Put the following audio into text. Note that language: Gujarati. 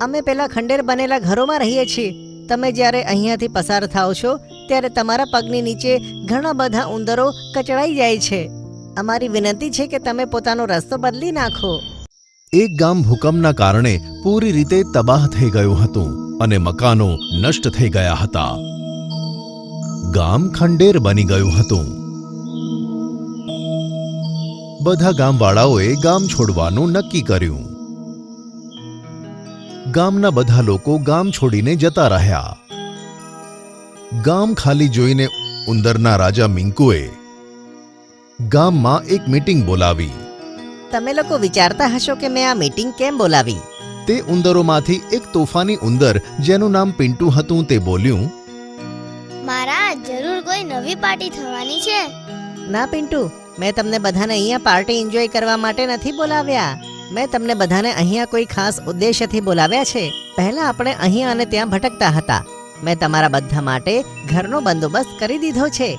અમે પેલા ખંડેર બનેલા ઘરોમાં રહીએ છીએ. તમે જ્યારે અહીંયાથી પસાર થાઓ છો, ત્યારે તમારા પગની નીચે ઘણા બધા ઉંદરો કચડાઈ જાય છે. અમારી વિનંતી છે કે તમે પોતાનો રસ્તો બદલી નાખો. એક ગામ ભૂકંપના કારણે પૂરી રીતે તબાહ થઈ ગયું હતું અને મકાનો નષ્ટ થઈ ગયા હતા. ગામ ખંડેર બની ગયું હતું. બધા ગામવાળાઓએ ગામ છોડવાનું નક્કી કર્યું. ગામના બધા લોકો ગામ છોડીને જતા રહ્યા. ગામ ખાલી જોઈને ઉંદરના રાજા મિંકુએ ગામમાં એક મીટિંગ બોલાવી. તમે લોકો વિચારતા હશો કે મેં આ મીટિંગ કેમ બોલાવી? તે ઉંદરોમાંથી એક તોફાની ઉંદર જેનું નામ પિન્ટુ હતું તે બોલ્યું મારા જરૂર કોઈ નવી પાર્ટી થવાની છે? ના પિન્ટુ મેં તમને બધાને અહીંયા પાર્ટી એન્જોય કરવા માટે નથી બોલાવ્યા. મેં તમને બધાને અહીંયા કોઈ ખાસ ઉદ્દેશ્યથી બોલાવ્યા છે. પહેલા આપણે અહીંયા અને ત્યાં ભટકતા હતા. મેં તમારા બધા માટે ઘરનો બંદોબસ્ત કરી દીધો છે.